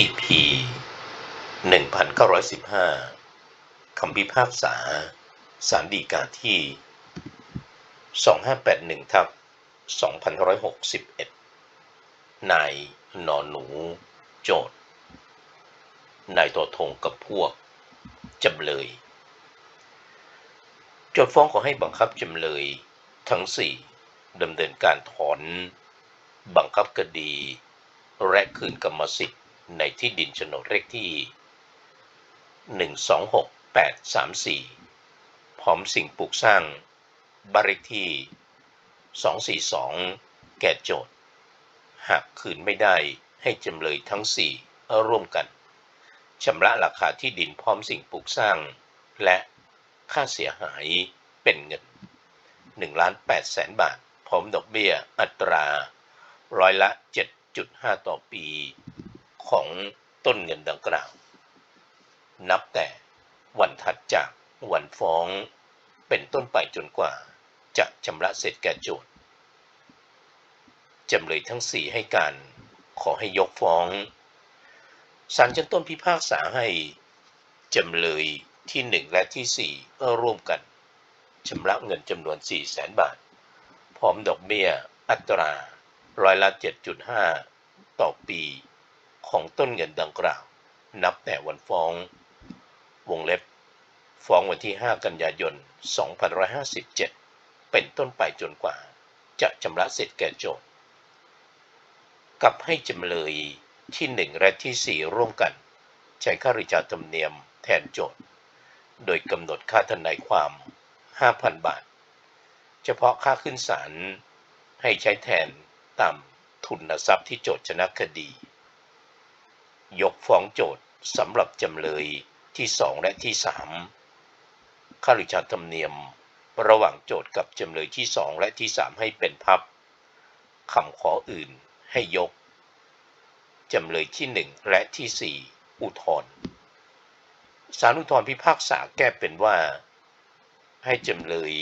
EP 1915 คำพิพากษาสารดีกาที่ 2581ทับ2561 นายนอนหนู โจทย์นายตัวทงกับพวก จำเลย โจทย์ฟ้องขอให้บังคับจำเลย ทั้งสี่ดำเนินการถอน บังคับคดี และคืนกรรมสิทธิ ในที่ดินโฉนดเลขที่ 126834 พร้อมสิ่งปลูกสร้างบ้านเลขที่ 242 แก่โจทย์ หากคืนไม่ได้ให้จำเลยทั้ง 4 ร่วมกันชำระราคาที่ดินพร้อมสิ่งปลูกสร้าง และค่าเสียหายเป็นเงิน1ล้าน8แสนบาท พร้อมดอกเบี้ยอัตราร้อยละ 7.5 ต่อปี ของต้นเงินดังกล่าว นับแต่วันถัดจากวันฟ้องเป็นต้นไปจนกว่า จะชำระเสร็จแก่โจทย์จำเลยทั้งสี่ให้การขอให้ยกฟ้องศาลชั้นต้นพิพากษาให้จำเลยที่หนึ่งและที่สี่ร่วมกันชำระเงินจำนวน 4 0 0แสนบาท พร้อมดอกเบี้ยอัตราร้อยละ 7.5 ต่อปี ของต้นเงินดังกล่าว นับแต่วันฟ้อง วงเล็บ ฟ้องวันที่ 5 กันยายน 2557 เป็นต้นไปจนกว่า จะชำระเสร็จแก่โจทย์กับให้จำเลยที่ 1 และที่ 4 ร่วมกัน ใช้ค่าริจาธรรมเนียมแทนโจทย์ โดยกำหนดค่าทนายความ 5,000 บาท เฉพาะค่าขึ้นศาลให้ใช้แทนตามทุนทรัพย์ที่โจทย์ชนะคดี ยกฟ้องโจทย์สำหรับจำเลยที่2และที่3ค่าริชาธรรมเนียม ระหว่างโจทย์กับจำเลยที่2และที่3ให้เป็นพับคำขออื่นให้ยก จำเลยที่1และที่4อุทธรณ์ศาลอุทธรณ์พิพากษาแก้เป็นว่า ให้จำเลย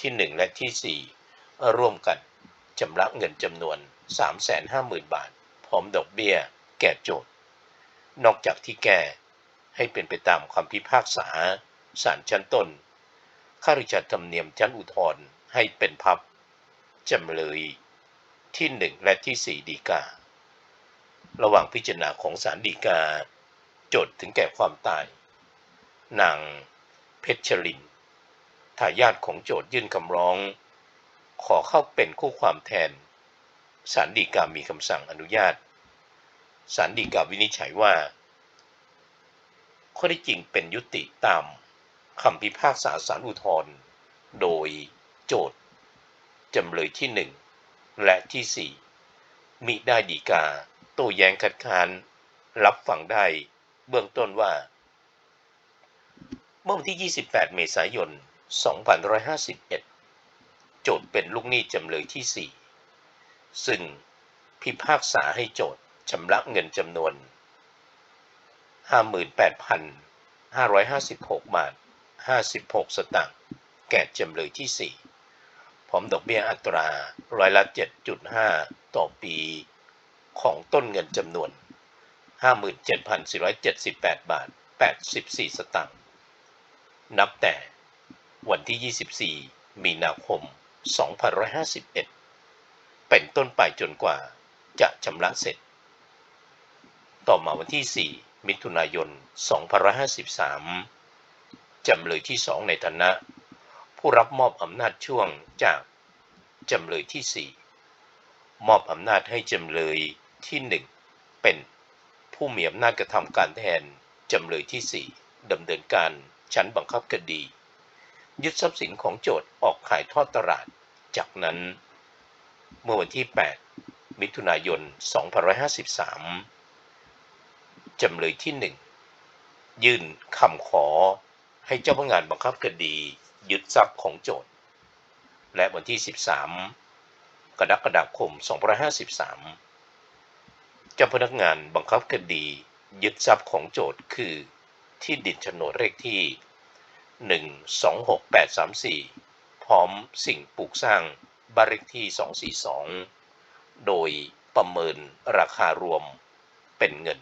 ที่1และที่4ร่วมกันชำระเงินจำนวน 350,000 บาท พร้อมดอกเบี้ย แก่โจทย์ นอกจากที่แก้ให้เป็นไปตามคำพิพากษาศาลชั้นต้นข้าราชการธรรมเนียมชั้นอุทธรณ์ให้เป็นพับจำเลยที่1และที่4ดีกา ระหว่างพิจารณาของศาลฎีกา โจทย์ถึงแก่ความตาย นางเพชรลินทายาทของโจทยื่นคำร้อง ขอเข้าเป็นคู่ความแทนศาลฎีกามีคำสั่งอนุญาต ศาลฎีกาวินิจฉัยว่า ข้อที่จริงเป็นยุติตามคำพิพากษาศาลอุทธรณ์โดยโจทย์จำเลยที่หนึ่งและที่สี่มิได้ดีกาโต้แย้งคัดค้าน รับฟังได้เบื้องต้นว่า เมื่อวันที่ 28 เมษายน 2551 โจทย์เป็นลูกหนี้จำเลยที่ 4 ซึ่งพิพากษาให้โจทย์ ชำระเงินจำนวน 58,556 บาท 56 สตางค์แก่จำเลยที่ 4 พร้อมดอกเบี้ยอัตราร้อยละ 7.5 ต่อปีของต้นเงินจำนวน 57,478 บาท 84 สตางค์นับแต่วันที่ 24 มีนาคม 2551 เป็นต้นไปจนกว่าจะชำระเสร็จ ต่อมาวันที่ 4 มิถุนายน 2553 จำเลยที่ 2 ในฐานะ ผู้รับมอบอำนาจช่วงจาก จำเลยที่ 4 มอบอำนาจให้จำเลยที่ 1 เป็นผู้มีอำนาจกระทำการแทน จำเลยที่ 4ดำเนินการชั้นบังคับคดี ยึดทรัพย์สินของโจทย์ออกขายทอดตลาด จากนั้น เมื่อวันที่ 8 มิถุนายน 2553 จำเลยที่1ยื่นคำขอให้เจ้าพนักงานบังคับคดียึดทรัพย์ของโจทย์ และวันที่ 13 กรกฎาคม 2553 เจ้าพนักงานบังคับคดียึดทรัพย์ของโจทย์คือ ที่ดินโฉนดเลขที่ 126834 พร้อมสิ่งปลูกสร้างบ้านเลขที่ 242 โดยประเมินราคารวมเป็นเงิน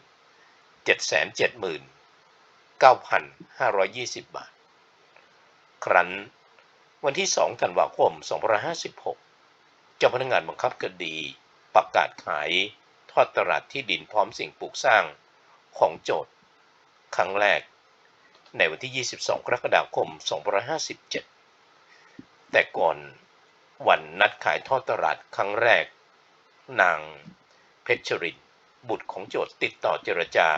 779,520 บาท ครั้น วันที่ 2 ธันวาคม 2556 เจ้าพนักงานบังคับคดี ประกาศขายทอดตลาดที่ดินพร้อมสิ่งปลูกสร้างของโจทย์ ครั้งแรก ในวันที่ 22 กรกฎาคม 2557 แต่ก่อนวันนัดขายทอดตลาดครั้งแรก นางเพชรรินบุตรของโจทย์ติดต่อเจรจา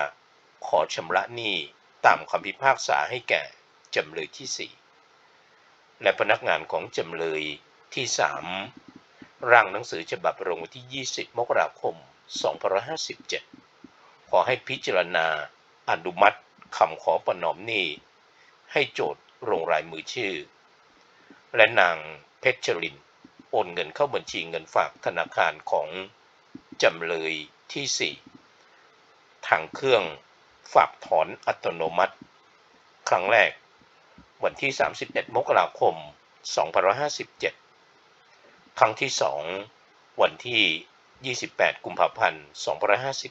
ขอชำระหนี้ตามคำพิพากษาให้แก่จำเลยที่ 4 และพนักงานของจำเลยที่ 3 ร่างหนังสือฉบับลงวันที่ 20 มกราคม 2557 ขอให้พิจารณาอนุมัติคำขอประนอมหนี้ ให้โจทย์ลงรายมือชื่อ และนางเพชรลิน โอนเงินเข้าบัญชีเงินฝากธนาคารของจำเลยที่ 4 ทางเครื่อง ฝากถอนอัตโนมัติ ครั้งแรก วันที่ 31 มกราคม 2557 ครั้งที่ 2 วันที่ 28 กุมภาพันธ์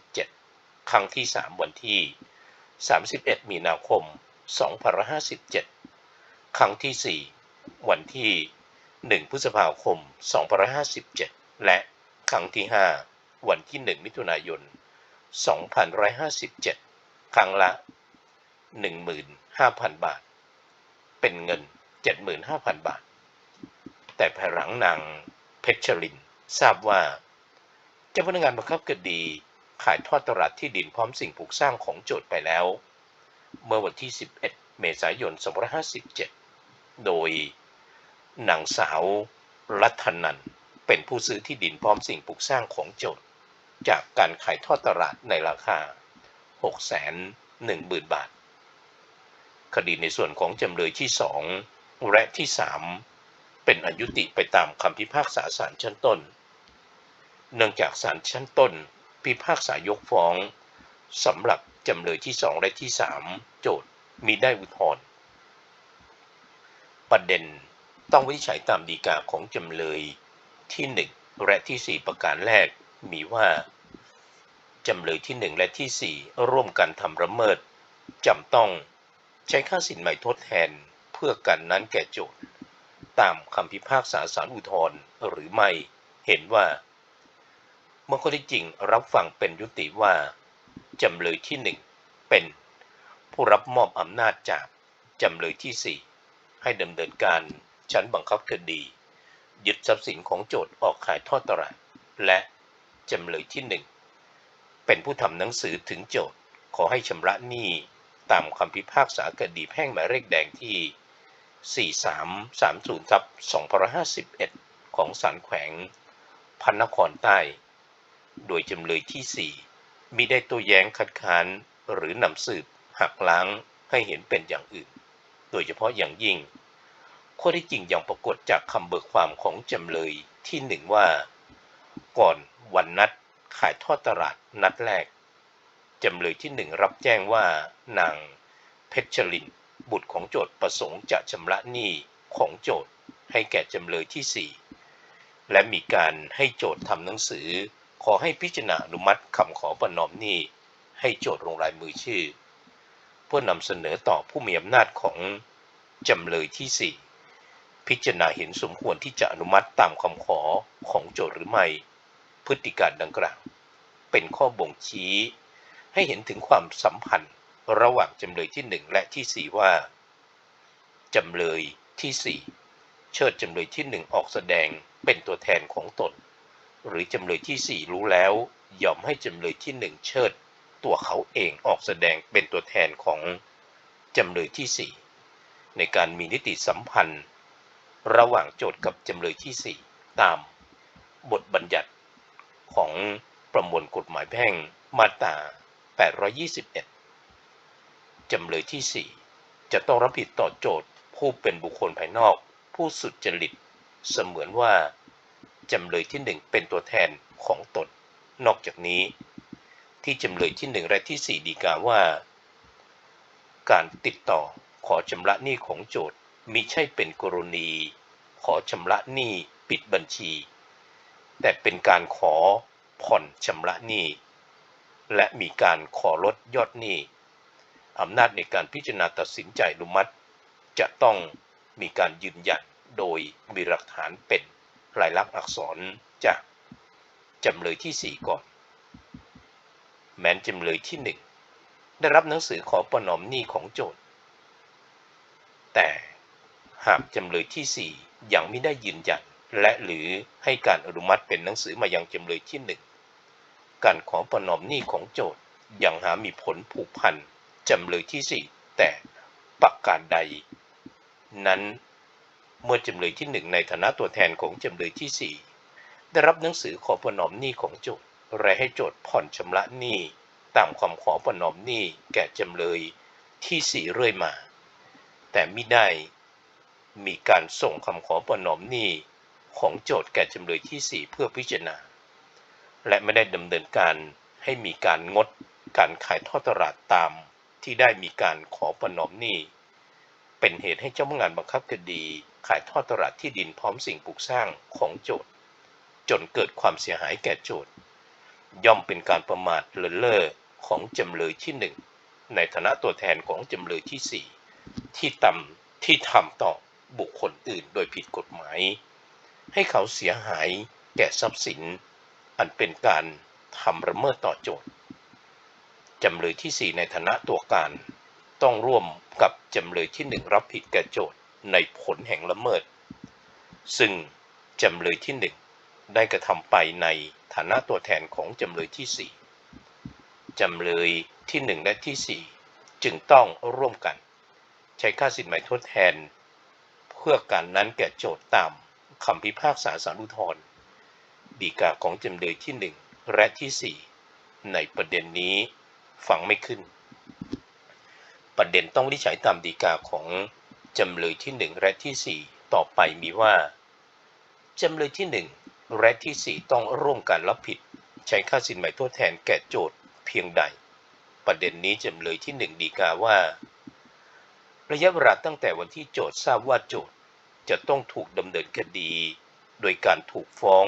2557 ครั้งที่ 3 วันที่ 31 มีนาคม 2557 ครั้งที่ 4 วันที่ 1 พฤษภาคม 2557 และครั้งที่ 5 วันที่ 1 มิถุนายน 2557 ครั้งละ 15,000 บาท เป็นเงิน 75,000 บาท แต่ภายหลังนางเพชรลินทราบว่า เจ้าพนักงานบังคับคดี ขายทอดตลาดที่ดินพร้อมสิ่งปลูกสร้างของโจทย์ไปแล้ว เมื่อวันที่ 11 เมษายน 2557 โดยนางสาวรัตนันเป็นผู้ซื้อที่ดินพร้อมสิ่งปลูกสร้างของโจทย์ จากการขายทอดตลาดในราคา 610,000 บาท คดีในส่วนของจำเลยที่ 2 และที่ 3 เป็นอายุติไปตามคำพิพากษาศาลชั้นต้น เนื่องจากศาลชั้นต้น พิพากษายกฟ้องสำหรับจำเลยที่ 2 และที่ 3 โจทย์มีได้อุทธรณ์ประเด็นต้องวินิจฉัยตามดีกาของจำเลยที่ 1 และที่ 4 ประการแรกมีว่า จำเลยที่ 1 และที่ 4 ร่วมกันทำละเมิดจำต้อง ใช้ค่าสินใหม่ทดแทนเพื่อกันนั้นแก่โจทย์ ตามคำพิพากษาศาลอุทธรณ์หรือไม่เห็นว่าเมื่อข้อที่จริงรับฟังเป็นยุติว่า จำเลยที่ 1 เป็น ผู้รับมอบอำนาจจากจำเลยที่ 4 ให้ดำเนินการชั้นบังคับคดี ยึดทรัพย์สินของโจทย์ออกขายทอดตลาดและจำเลยที่ 1 เป็นผู้ทำหนังสือถึงโจทย์ ขอให้ชำระหนี้ตามคำพิพากษาคดีแพ่งหมายเลขแดงที่ 4330ทับ2551 ของศาลแขวงพันนครใต้ โดยจำเลยที่ 4 มิได้ตัวแย้งคัดค้านหรือนำสืบหักล้างให้เห็นเป็นอย่างอื่น โดยเฉพาะอย่างยิ่ง ข้อที่จริงอยังปรากฏจากคำเบิกความของจำเลยที่หนึ่งว่า ก่อนวันนัด ขายทอดตลาดนัดแรก จำเลยที่หนึ่งรับแจ้งว่านางเพชรลิน บุตรของโจทย์ประสงค์จะชำระหนี้ของโจทย์ให้แก่จำเลยที่4และมีการให้โจทย์ทำหนังสือ ขอให้พิจารณาอนุมัติคำขอประนอมหนี้ให้โจทย์ลงลายมือชื่อ เพื่อนำเสนอต่อผู้มีอำนาจของจำเลยที่ 4 พิจารณาเห็นสมควรที่จะอนุมัติตามคำขอของโจทย์หรือไม่ พฤติการดังกล่าว เป็นข้อบ่งชี้ ให้เห็นถึงความสัมพันธ์ระหว่างจำเลยที่ 1 และที่ 4 ว่า จำเลยที่ 4 เชิดจำเลยที่ 1 ออกแสดงเป็นตัวแทนของตน หรือจำเลยที่ 4 รู้แล้วยอมให้จำเลยที่ 1 เชิด ตัวเขาเองออกแสดงเป็นตัวแทนของจำเลยที่ 4 ในการมีนิติสัมพันธ์ ระหว่างโจทก์กับจำเลยที่ 4 ตามบทบัญญัติของ ประมวลกฎหมายแพ่งมาตรา 821 จำเลยที่ 4 จะต้องรับผิดต่อโจทก์ผู้เป็นบุคคลภายนอก ผู้สุดจริต เสมือนว่า จำเลยที่ 1 เป็นตัวแทนของตน นอกจากนี้ ที่จำเลยที่ 1 และที่ 4 ดีกาว่า การติดต่อขอชำระหนี้ของโจทก์มิใช่เป็นกรณี ขอชำระหนี้ปิดบัญชี แต่เป็นการขอ ผ่อนชำระหนี้ และมีการขอลดยอดหนี้อำนาจในการพิจารณาตัดสินใจอนุมัติ จะต้องมีการยืนยันโดยมีหลักฐานเป็นลายลักษณ์อักษรจากจำเลยที่ 4 ก่อน แม้นจำเลยที่ 1 ได้รับหนังสือขอประนอมหนี้ของโจทย์ แต่หากจำเลยที่ 4 ยังไม่ได้ยืนยันและหรือให้การอนุมัติเป็นหนังสือมายังจำเลยที่1 การขอประนอมหนี้ของโจทย์ยังหามีผลผูกพันจำเลยที่ 4 แต่ประการใด นั้นเมื่อจำเลยที่ 1 ในฐานะตัวแทนของจำเลยที่ 4 ได้รับหนังสือขอประนอมหนี้ของโจทย์และให้โจทย์ผ่อนชำระหนี้ตามคำขอประนอมหนี้แก่จำเลยที่ 4 เรื่อยมา แต่ไม่ได้มีการส่งคำขอประนอมหนี้ของโจทย์แก่จำเลยที่ 4 เพื่อพิจารณา และไม่ได้ดำเนินการให้มีการงดการขายทอดตลาดตามที่ได้มีการขอประนอมหนี้ เป็นเหตุให้เจ้าพนักงานบังคับคดีขายทอดตลาดที่ดินพร้อมสิ่งปลูกสร้างของโจทย์ จนเกิดความเสียหายแก่โจทย์ ย่อมเป็นการประมาทเลินเล่อของจำเลยที่หนึ่งในฐานะตัวแทนของจำเลยที่สี่ที่ตำที่ทำต่อบุคคลอื่นโดยผิดกฎหมาย ให้เขาเสียหายแก่ทรัพย์สิน อันเป็นการทำระเมิดต่อโจทย์จำเลยที่ 4 ในฐานะตัวการ ต้องร่วมกับจำเลยที่ 1 รับผิดแก่โจทย์ในผลแห่งละเมิด ซึ่งจำเลยที่ 1 ได้กระทำไปในฐานะตัวแทนของจำเลยที่ 4จำเลยที่ 1 และที่ 4 จึงต้องร่วมกัน ใช้ค่าสินไหมทดแทน เพื่อการนั้นแก่โจทย์ตามคำพิพากษาสารุทธร ดีกาของจำเลยที่ 1 และที่ 4 ในประเด็นนี้ฟังไม่ขึ้น ประเด็นต้องวินิจฉัยตามดีกาของจำเลยที่ 1 และที่ 4 ต่อไปมีว่าจำเลยที่ 1 และที่ 4 ต้องร่วมกันรับผิด ใช้ค่าสินไหม่ทดแทนแก่โจทย์เพียงใด ประเด็นนี้จำเลยที่ 1 ดีกาว่า ระยะเวลาตั้งแต่วันที่โจทย์ทราบว่าโจทย์จะต้องถูกดำเนินคดี โดยการถูกฟ้อง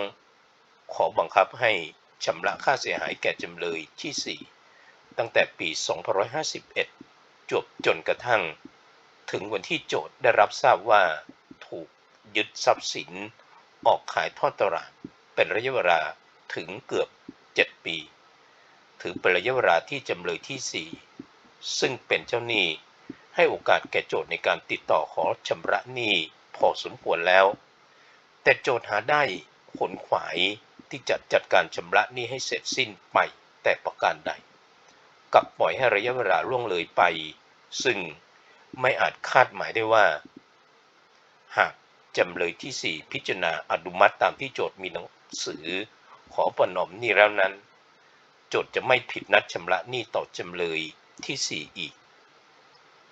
ขอบังคับให้ชำระค่าเสียหายแก่จำเลยที่ 4 ตั้งแต่ปี 2551 จบจนกระทั่ง ถึงวันที่โจทย์ได้รับทราบว่าถูกยึดทรัพย์สิน ออกขายทอดตลาดเป็นระยะเวลาถึงเกือบ 7 ปี ถือเป็นระยะเวลาที่จำเลยที่ 4 ซึ่งเป็นเจ้าหนี้ให้โอกาสแก่โจทย์ในการติดต่อขอชำระหนี้พอสมควรแล้ว แต่โจทย์หาได้ขนขวาย ที่จะจัดการชำระหนี้ให้เสร็จสิ้นไปแต่ประการใดกับปล่อยให้ระยะเวลาล่วงเลยไป ซึ่งไม่อาจคาดหมายได้ว่า หากจำเลยที่ 4 พิจารณาอนุมัติตามที่โจทย์มีหนังสือ ขอประนอมหนี้แล้วนั้น โจทย์จะไม่ผิดนัดชำระหนี้ต่อจำเลยที่ 4 อีก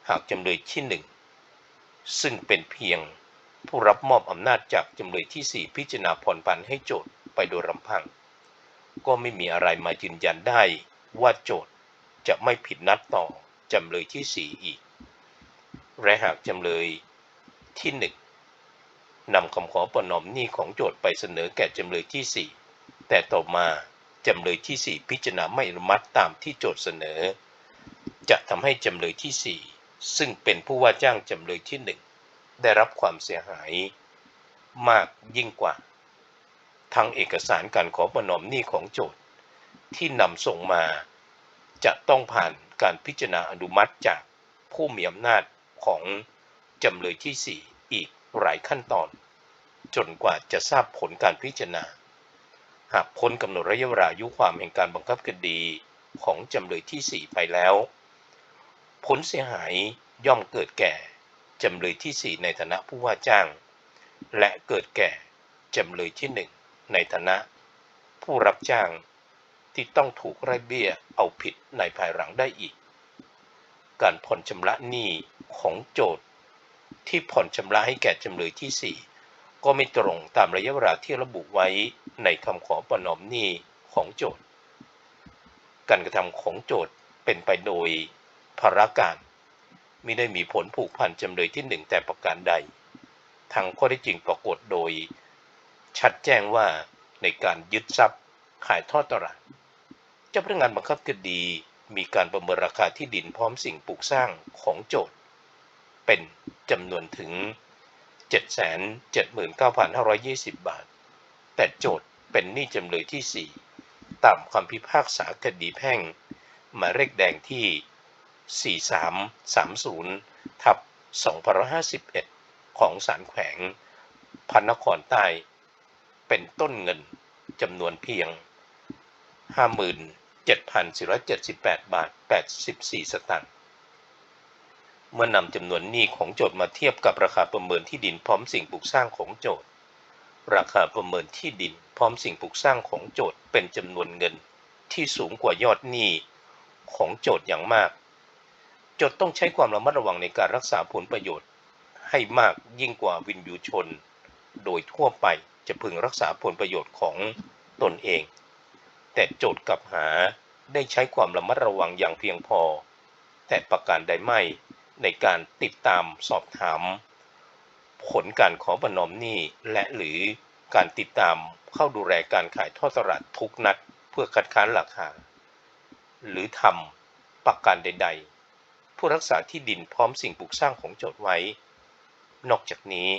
หากจำเลยที่ 1 ซึ่งเป็นเพียงผู้รับมอบอำนาจจากจำเลยที่ 4 พิจารณาผ่อนผันให้โจทย์ ไปโดยลำพัง ก็ไม่มีอะไรมายืนยันได้ว่าโจทย์จะไม่ผิดนัดต่อจำเลยที่ 4 อีก และหากจำเลยที่ 1นำคำขอประนอมหนี้ของโจทย์ไปเสนอแก่จำเลยที่ 4 แต่ต่อมาจำเลยที่ 4 พิจารณาไม่อนุมัติตามที่โจทย์เสนอ จะทำให้จำเลยที่ 4 ซึ่งเป็นผู้ว่าจ้างจำเลยที่ 1 ได้รับความเสียหายมากยิ่งกว่า ทั้งเอกสารการขอประนอมหนี้ของโจทย์ ที่นำส่งมา จะต้องผ่านการพิจารณาอนุมัติจากผู้มีอำนาจของจำเลยที่ 4 อีกหลายขั้นตอน จนกว่าจะทราบผลการพิจารณา หากพ้นกำหนดระยะเวลาอายุความแห่งการบังคับคดีของจำเลยที่ 4 ไปแล้ว ผลเสียหายย่อมเกิดแก่จำเลยที่ 4 ในฐานะผู้ว่าจ้าง และเกิดแก่จำเลยที่ 1 ในฐานะ ผู้รับจ้างที่ต้องถูกไล่เบี้ยเอาผิดในภายหลังได้อีก การผ่อนชำระหนี้ของโจทย์ ที่ผ่อนชำระให้แก่จำเลยที่ 4 ก็ไม่ตรงตามระยะเวลาที่ระบุไว้ในคำขอประนอมหนี้ของโจทย์ การกระทำของโจทย์เป็นไปโดยภารการไม่ได้มีผลผูกพันจำเลยที่หนึ่งแต่ประการใดทั้งข้อได้จริงปรากฏโดย ชัดแจ้งว่าในการยึดทรัพย์ขายทอดตลาดเจ้าพนักงานบังคับคดีมีการประเมินราคาที่ดินพร้อมสิ่งปลูกสร้างของโจทย์ เป็นจำนวนถึง 779,520 บาท แต่โจทย์เป็นหนี้จำเลยที่ 4 ตามคำพิพากษาคดีแพ่งหมายเลขแดงที่ 4330 ทับ 2551 ของศาลแขวงพระนครใต้ เป็นต้นเงินจำนวนเพียง 57,478 บาท 84 สตางค์ เมื่อนำจำนวนหนี้ของโจทย์มาเทียบกับราคาประเมินที่ดินพร้อมสิ่งปลูกสร้างของโจทย์ ราคาประเมินที่ดินพร้อมสิ่งปลูกสร้างของโจทย์เป็นจำนวนเงินที่สูงกว่ายอดหนี้ของโจทย์อย่างมาก โจทย์ต้องใช้ความระมัดระวังในการรักษาผลประโยชน์ให้มากยิ่งกว่าวินยูชน โดยทั่วไป พึงรักษาผลประโยชน์ของตนเอง แต่โจทย์กลับหาได้ใช้ความระมัดระวังอย่างเพียงพอ แต่ประการใดไม่ในการติดตามสอบถาม ผลการขอประนอมหนี้และหรือการติดตามเข้าดูแลการขายทอดตลาดทุกนัดเพื่อคัดค้านราคาหรือทำประการใด ๆ ผู้รักษาที่ดินพร้อมสิ่งปลูกสร้างของโจทย์ไว้ นอกจากนี้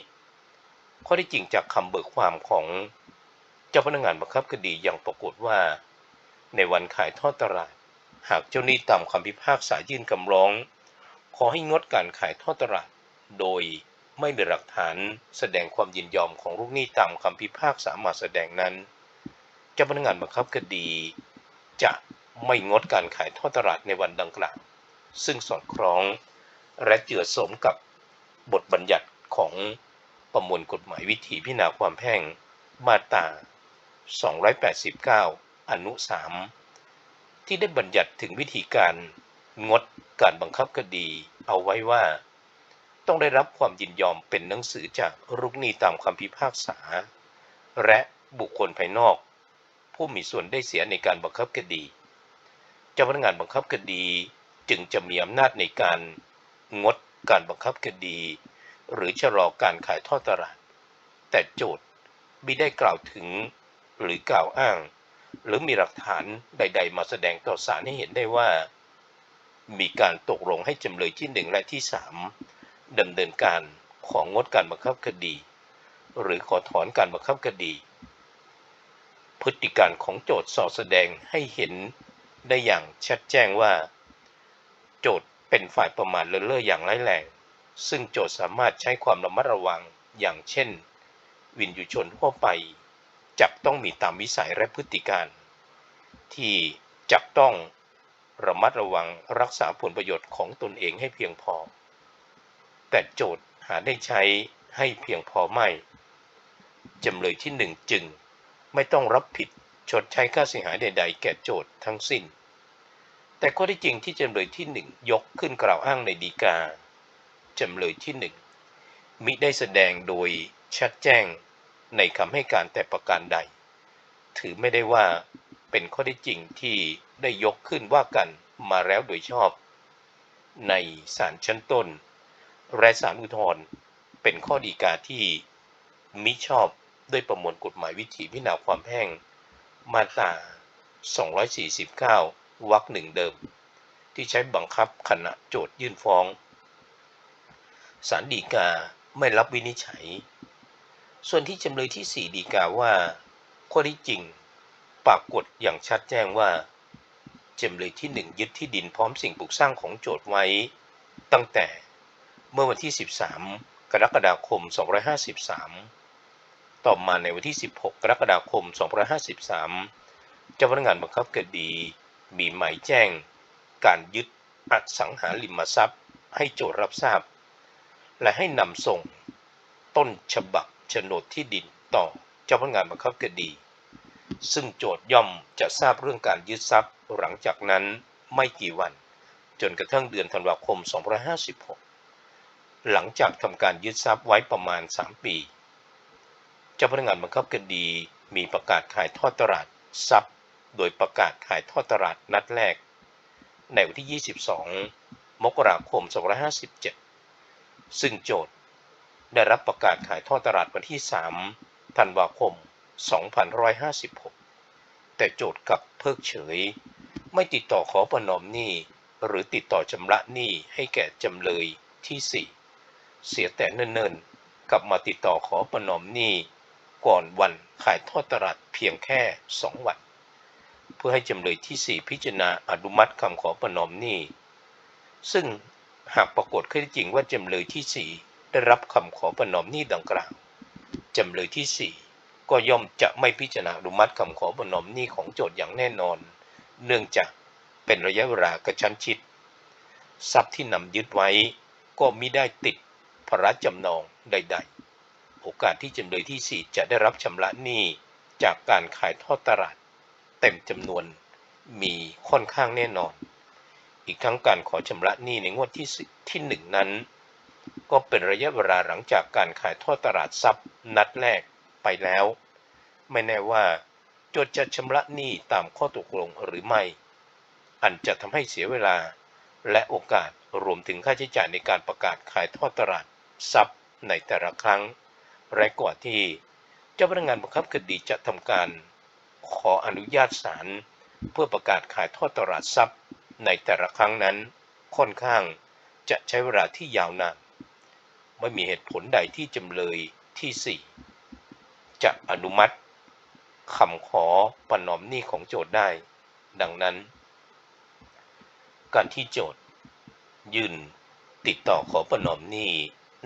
ข้อที่จริงจากคำเบิกความของเจ้าพนักงานบังคับคดียังปรากฏว่า ในวันขายทอดตลาด หากเจ้าหนี้ตามคำพิพากษายื่นคำร้อง ขอให้งดการขายทอดตลาด โดยไม่มีหลักฐานแสดงความยินยอมของลูกหนี้ตามคำพิพากษามาแสดงนั้น เจ้าพนักงานบังคับคดี จะไม่งดการขายทอดตลาดในวันดังกล่าว ซึ่งสอดคล้องและเจือสมกับบทบัญญัติของ ประมวลกฎหมายวิธีพิจารณาความแพ่ง มาตรา 289 อนุ 3 ที่ได้บัญญัติถึงวิธีการงดการบังคับคดีเอาไว้ว่า ต้องได้รับความยินยอมเป็นหนังสือจากลูกหนี้ตามคำพิพากษา และบุคคลภายนอก ผู้มีส่วนได้เสียในการบังคับคดี เจ้าพนักงานบังคับคดีจึงจะมีอำนาจในการงดการบังคับคดี หรือชะลอการขายทอดตลาด แต่โจทย์มิได้กล่าวถึง หรือกล่าวอ้าง หรือมีหลักฐานใด ๆ มาแสดงต่อศาลให้เห็นได้ว่า มีการตกลงให้จำเลยที่หนึ่งและที่สามดำเนินการของงดการบังคับคดี หรือขอถอนการบังคับคดี พฤติการของโจทย์สอดแสดงให้เห็นได้อย่างชัดแจ้งว่า โจทย์เป็นฝ่ายประมาทเลินเล่ออย่างร้ายแรง ซึ่งโจทย์สามารถใช้ความระมัดระวัง อย่างเช่น วินยูชนทั่วไป จับต้องมีตามวิสัยและพฤติการ ที่จับต้องระมัดระวังรักษาผลประโยชน์ของตนเองให้เพียงพอ แต่โจทย์หาได้ใช้ให้เพียงพอไม่ จำเลยที่หนึ่งจึงไม่ต้องรับผิดชดใช้ค่าเสียหายใด ๆ แก่โจทย์ทั้งสิ้น แต่ข้อที่จริงที่จำเลยที่หนึ่งยกขึ้นกล่าวอ้างในดีกา จำเลยที่หนึ่งมิได้แสดงโดยชัดแจ้งในคำให้การแต่ประการใด ถือไม่ได้ว่าเป็นข้อที่จริงที่ได้ยกขึ้นว่ากันมาแล้วโดยชอบ ในศาลชั้นต้น และศาลอุทธรณ์เป็นข้อดีกาที่มิชอบด้วยประมวลกฎหมายวิธีพิจารณาความแพ่งมาตรา 249 วรรคหนึ่งเดิม ที่ใช้บังคับขณะโจทยื่นฟ้อง ศาลฎีกาไม่รับวินิจฉัย ส่วนที่จำเลยที่ 4 ดีกาว่า ข้อที่จริง ปรากฏอย่างชัดแจ้งว่าจำเลยที่ 1 ยึดที่ดินพร้อมสิ่งปลูกสร้างของโจทย์ไว้ ตั้งแต่เมื่อวันที่ 13 กรกฎาคม 2553 ต่อมาในวันที่ 16 กรกฎาคม 2553 เจ้าพนักงานบังคับคดีมีหมายแจ้ง การยึดอสังหาริมทรัพย์ ให้โจทย์รับทราบ และให้นำส่ง ต้นฉบับโฉนดที่ดินต่อเจ้าพนักงานบังคับคดี ซึ่งโจทย่อมจะทราบเรื่องการยึดทรัพย์หลังจากนั้นไม่กี่วัน จนกระทั่งเดือนธันวาคม 2556 หลังจากทำการยึดทรัพย์ไว้ประมาณ 3 ปี เจ้าพนักงานบังคับคดีมีประกาศขายทอดตลาดทรัพย์ โดยประกาศขายทอดตลาดนัดแรก ในวันที่ 22 มกราคม 2557 ซึ่งโจทย์ได้รับประกาศขายทอดตลาดวันที่ 3 ธันวาคม 2556 แต่โจทย์กลับเพิกเฉย ไม่ติดต่อขอประนอมหนี้หรือติดต่อชำระหนี้ให้แก่จำเลยที่ 4 เสียแต่เนิ่นๆ กลับมาติดต่อขอประนอมหนี้ก่อนวันขายทอดตลาดเพียงแค่ 2 วัน เพื่อให้จำเลยที่ 4 พิจารณาอนุมัติคำขอประนอมหนี้ ซึ่ง หากปรากฏข้อเท็จจริงว่าจำเลยที่ 4 ได้รับคำขอประนอมหนี้ดังกล่าวจำเลยที่ 4 ก็ย่อมจะไม่พิจารณาอนุมัติคำขอประนอมหนี้ของโจทย์อย่างแน่นอน เนื่องจากเป็นระยะเวลากระชั้นชิด ทรัพย์ที่นำยึดไว้ก็มิได้ติดภาระจำนองใด ๆ โอกาสที่จำเลยที่ 4 จะได้รับชำระหนี้จากการขายทอดตลาด เต็มจำนวนมีค่อนข้างแน่นอน อีกทั้งการขอชำระหนี้ในงวดที่ที่1นั้น ก็เป็นระยะเวลาหลังจากการขายทอดตลาดทรัพย์นัดแรกไปแล้ว ไม่แน่ว่าโจทจะชำระหนี้ตามข้อตกลงหรือไม่ อันจะทำให้เสียเวลาและโอกาสรวมถึงค่าใช้จ่ายในการประกาศขายทอดตลาดทรัพย์ในแต่ละครั้งและกว่าที่เจ้าพนักงานบังคับคดีจะทำการขออนุญาตศาลเพื่อประกาศขายทอดตลาดทรัพย์ ในแต่ละครั้งนั้นค่อนข้างจะใช้เวลาที่ยาวนาน ไม่มีเหตุผลใดที่จำเลยที่ 4 จะอนุมัติคำขอประนอมหนี้ของโจทย์ได้ ดังนั้น การที่โจทย์ยื่นติดต่อขอประนอมหนี้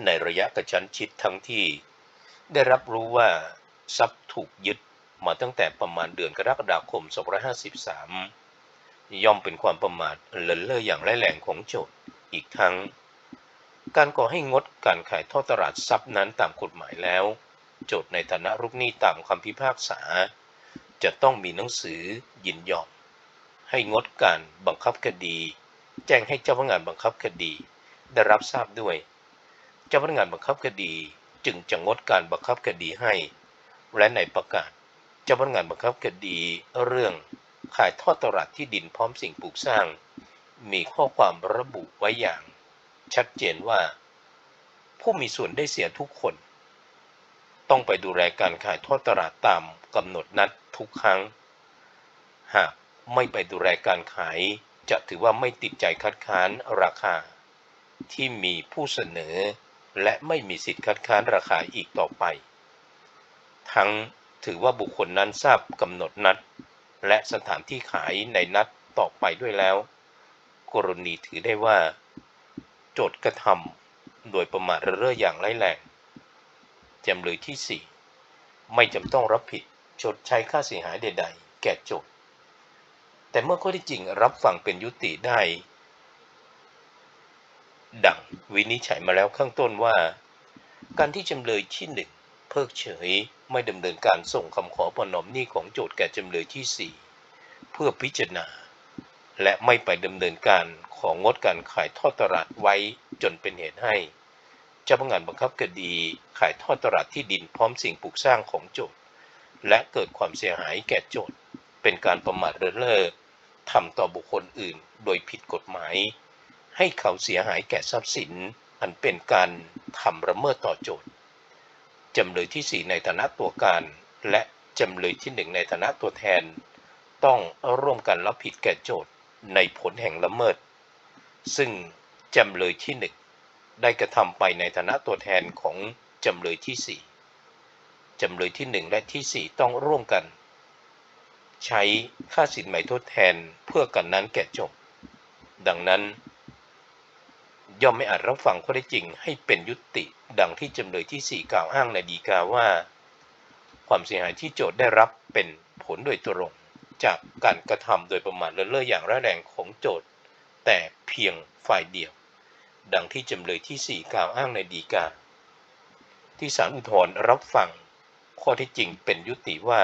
ในระยะกระชั้นชิดทั้งที่ ได้รับรู้ว่าทรัพย์ถูกยึดมาตั้งแต่ประมาณเดือนกรกฎาคม 2553 ย่อมเป็นความประมาทเลินเล่ออย่างร้ายแรงของโจทย์อีกทั้ง การก่อให้งดการขายทอดตลาดทรัพย์นั้นตามกฎหมายแล้ว โจทย์ในฐานะลูกหนี้ตามคำพิพากษา จะต้องมีหนังสือยินยอมให้งดการบังคับคดี แจ้งให้เจ้าพนักงานบังคับคดี ได้รับทราบด้วย เจ้าพนักงานบังคับคดีจึงจะงดการบังคับคดีให้ และในประกาศ เจ้าพนักงานบังคับคดีเรื่อง ขายทอดตลาดที่ดินพร้อมสิ่งปลูกสร้าง มีข้อความระบุไว้อย่าง ชัดเจนว่า ผู้มีส่วนได้เสียทุกคน ต้องไปดูแลการขายทอดตลาดตามกำหนดนัดทุกครั้ง หากไม่ไปดูแลการขาย จะถือว่าไม่ติดใจคัดค้านราคา ที่มีผู้เสนอ และไม่มีสิทธิคัดค้านราคาอีกต่อไป ทั้งถือว่าบุคคลนั้นทราบกำหนดนัด และสถานที่ขายในนัดต่อไปด้วยแล้ว กรณีถือได้ว่า โจทย์กระทำโดยประมาทเร่ออย่างร้ายแรงจำเลยที่ 4 ไม่จำต้องรับผิดชดใช้ค่าเสียหายใด ๆ แก่โจทย์แต่เมื่อข้อที่จริงรับฟังเป็นยุติได้ ดังวินิจฉัยมาแล้วข้างต้นว่า การที่จำเลยที่หนึ่งเพิกเฉย ไม่ดำเนินการส่งคำขอประนอมหนี้ของโจทย์แก่จำเลยที่ 4 เพื่อพิจารณา และไม่ไปดำเนินการของงดการขายทอดตลาดไว้จนเป็นเหตุให้ เจ้าพนักงานบังคับคดีขายทอดตลาดที่ดินพร้อมสิ่งปลูกสร้างของโจทย์และเกิดความเสียหายแก่โจทย์เป็นการประมาทเลินเล่อทำต่อบุคคลอื่น โดยผิดกฎหมาย ให้เขาเสียหายแก่ทรัพย์สิน อันเป็นการทำละเมิดต่อโจทย์ จำเลยที่ 4 ในฐานะตัวการ และจำเลยที่ 1 ในฐานะตัวแทน ต้องร่วมกันรับผิดแก่โจทย์ในผลแห่งละเมิด ซึ่งจำเลยที่ 1 ได้กระทำไปในฐานะตัวแทนของจำเลยที่ 4 จำเลยที่ 1 และที่ 4 ต้องร่วมกัน ใช้ค่าสินไหมทดแทนเพื่อกันนั้นแก่โจทย์ดังนั้น ย่อมไม่อาจรับฟังข้อเท็จจริงให้เป็นยุติ ดังที่จำเลยที่ 4 กล่าวอ้างในดีกาว่า ความเสียหายที่โจทย์ได้รับเป็นผลโดยตรง จากการกระทำโดยประมาทเลินเล่ออย่างร้ายแรงของโจทย์ แต่เพียงฝ่ายเดียว ดังที่จำเลยที่ 4 กล่าวอ้างในดีกา ที่ศาลอุทธรณ์รับฟังข้อเท็จจริงเป็นยุติว่า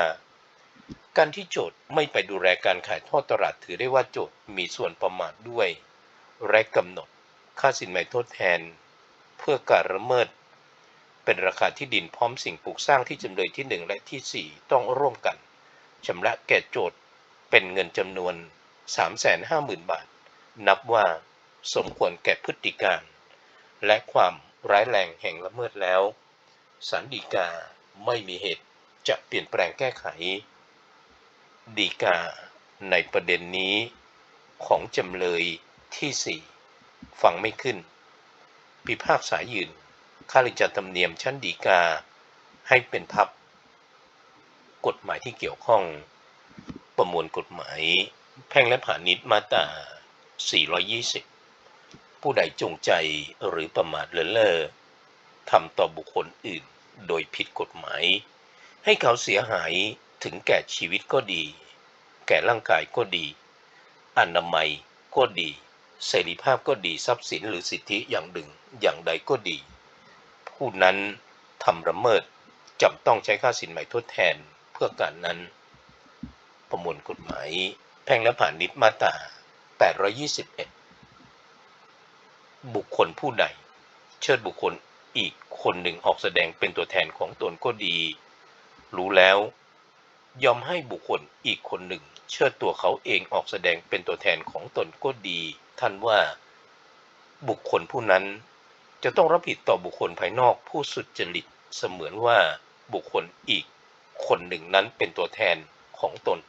การที่โจทย์ไม่ไปดูแลการขายทอดตลาดถือได้ว่าโจทย์มีส่วนประมาทด้วย และกำหนด ค่าสินไหม่ทดแทน เพื่อการละเมิด เป็นราคาที่ดินพร้อมสิ่งปลูกสร้างที่จำเลยที่ 1 และที่ 4 ต้องร่วมกันชำระแก่โจทย์เป็นเงินจำนวน 350,000 บาท นับว่าสมควรแก่พฤติการ และความร้ายแรงแห่งละเมิดแล้วศาลฎีกาไม่มีเหตุจะเปลี่ยนแปลงแก้ไขฎีกาในประเด็นนี้ของจำเลยที่สี่ ฟังไม่ขึ้น พิพากษายืนค่าราชการธรรมเนียมชั้นฎีกา ให้เป็นพับ กฎหมายที่เกี่ยวข้อง ประมวลกฎหมาย แพ่งและผาณิชย์มาตรา 420 ผู้ใดจงใจหรือประมาทเลินเล่อทำต่อบุคคลอื่นโดยผิดกฎหมาย ให้เขาเสียหายถึงแก่ชีวิตก็ดี แก่ร่างกายก็ดี อนามัยก็ดี เสรีภาพก็ดีทรัพย์สินหรือสิทธิอย่างหนึ่งอย่างใดก็ดี ผู้นั้นทำละเมิดจำต้องใช้ค่าสินไหม่ทดแทนเพื่อการนั้น ประมวลกฎหมาย แพ่งและผ่านนิตมาตรา821 บุคคลผู้ใด เชิดบุคคลอีกคนหนึ่งออกแสดงเป็นตัวแทนของตนก็ดี รู้แล้วยอมให้บุคคลอีกคนหนึ่ง เชิดตัวเขาเองออกแสดงเป็นตัวแทนของตนก็ดี ท่านว่า บุคคลผู้นั้นจะต้องรับผิดต่อบุคคลภายนอกผู้สุจริตเสมือนว่าบุคคลอีกคนหนึ่งนั้นเป็นตัวแทนของตน